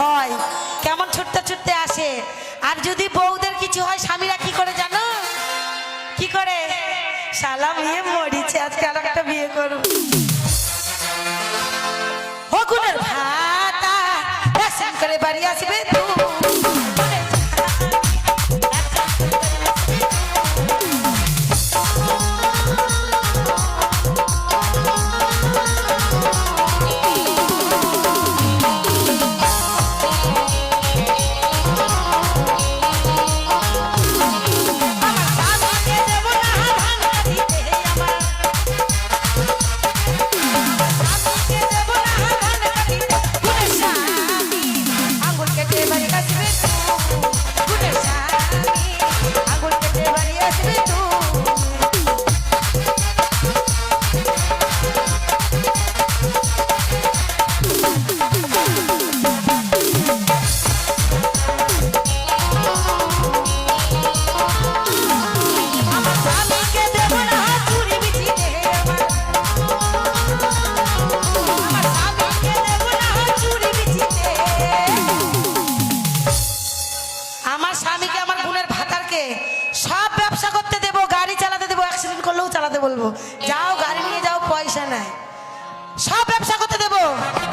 হয়, কেমন ছুটতে ছুটতে আসে? আর যদি বউদের কিছু হয়, স্বামীরা কি করে জানো? কি করে? শালা বিয়ে মরিছে, আজকে আর একটা বিয়ে হগুনের ভাতা করে বাড়ি আসবে। চালাতে বলব। যাও, গাড়ি নিয়ে যাও, পয়সা নাই। সব ব্যবসা করতে দেবো।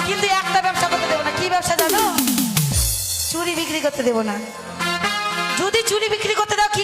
কিন্তু একটা ব্যবসা করতে দেবো না। কি ব্যবসা জানো? চুরি বিক্রি করতে দেবো না। যদি চুরি বিক্রি করতে দাও, কি